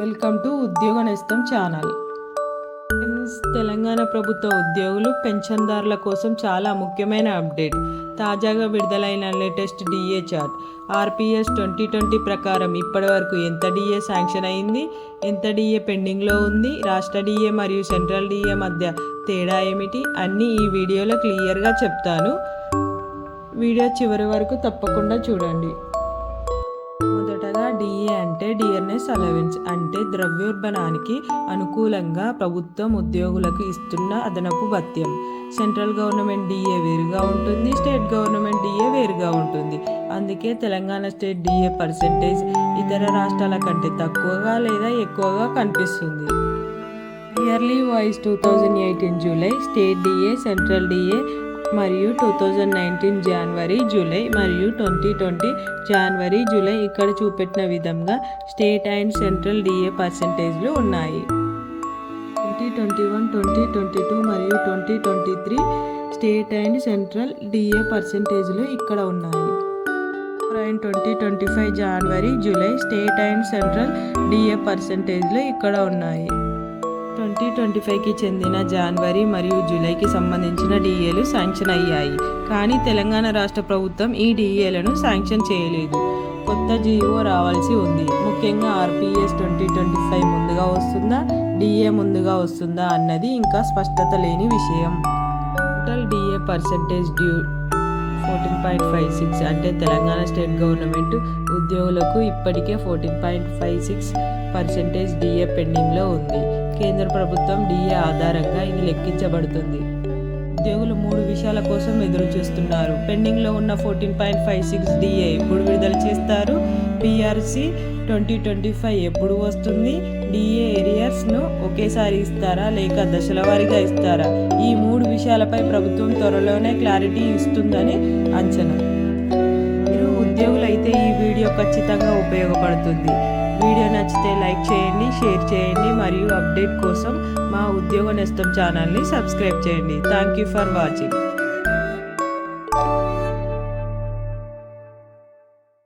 Welcome to ఉద్యోగ నేస్తం channel Telangana ప్రభుత్వ ఉద్యోగులు పెన్షన్దారుల కోసం చాలా ముఖ్యమైన అప్డేట్. తాజాగా విడుదలైన latest DA chart RPS twenty twenty ప్రకారం ఇప్పటివరకు ఎంత డిఏ శాంక్షన్ అయింది? ఎంత డిఏ పెండింగ్లో ఉంది? రాష్ట్ర డిఏ మరియు సెంట్రల్ డిఏ మధ్య తేడా ఏమిటి? అన్నీ ఈ వీడియోలో క్లియర్గా చెప్తాను. వీడియో చివరి వరకు తప్పకుండా చూడండి. డిఏ అంటే డియర్నెస్ అలవెన్స్ అంటే ద్రవ్యోల్బణానికి అనుకూలంగా ప్రభుత్వం ఉద్యోగులకు ఇస్తున్న అదనపు భత్యం. సెంట్రల్ గవర్నమెంట్ డిఏ వేరుగా ఉంటుంది స్టేట్ గవర్నమెంట్ డిఏ వేరుగా ఉంటుంది. అందుకే తెలంగాణ స్టేట్ డిఏ పర్సెంటేజ్ ఇతర రాష్ట్రాల కంటే తక్కువగా లేదా ఎక్కువగా కనిపిస్తుంది. Yearly wise two thousand eighteen July state DA central DA మరియు two thousand nineteen January July మరియు ట్వంటీ ట్వంటీ జనవరి జూలై ఇక్కడ చూపెట్టిన విధంగా స్టేట్ అండ్ సెంట్రల్ డిఏ పర్సంటేజ్లు ఉన్నాయి. Twenty twenty one twenty twenty two మరియు twenty twenty three state and central DA పర్సంటేజ్లు ఇక్కడ ఉన్నాయి. And twenty twenty five January July state and central DA పర్సంటేజ్లు ఇక్కడ ఉన్నాయి. ట్వంటీ ట్వంటీ ఫైవ్కి చెందిన జనవరి మరియు జూలైకి సంబంధించిన డిఏలు శాంక్షన్ అయ్యాయి. కానీ తెలంగాణ రాష్ట్ర ప్రభుత్వం ఈ డిఏలను శాంక్షన్ చేయలేదు. కొత్త జీవో రావాల్సి ఉంది. ముఖ్యంగా ఆర్పిఎస్ ట్వంటీ ట్వంటీ ఫైవ్ ముందుగా వస్తుందా? డిఏ ముందుగా వస్తుందా అన్నది ఇంకా స్పష్టత లేని విషయం. Total DA percentage due fourteen point five six అంటే తెలంగాణ స్టేట్ గవర్నమెంట్ ఉద్యోగులకు ఇప్పటికే fourteen point five six percentage DA పెండింగ్లో ఉంది. కేంద్ర ప్రభుత్వం డిఏ ఆధారంగా ఇది లెక్కించబడుతుంది. ఉద్యోగులు మూడు విషయాల కోసం ఎదురు చూస్తున్నారు పెండింగ్లో ఉన్న fourteen point five six DA ఎప్పుడు విడుదల చేస్తారు? పిఆర్సి ట్వంటీ ట్వంటీ ఫైవ్ ఎప్పుడు వస్తుంది? డిఏ ఏరియాస్ను ఒకేసారి ఇస్తారా? లేక దశల వారీగా ఇస్తారా? ఈ మూడు విషయాలపై ప్రభుత్వం త్వరలోనే క్లారిటీ ఇస్తుందని అంచనా. మీరు ఉద్యోగులైతే ఈ వీడియో ఖచ్చితంగా ఉపయోగపడుతుంది. వీడియో నచ్చితే లైక్ చేయండి. షేర్ చేయండి మరియు అప్డేట్ కోసం మా ఉద్యోగ నేస్తం ఛానల్ని సబ్స్క్రైబ్ చేయండి. Thank you for watching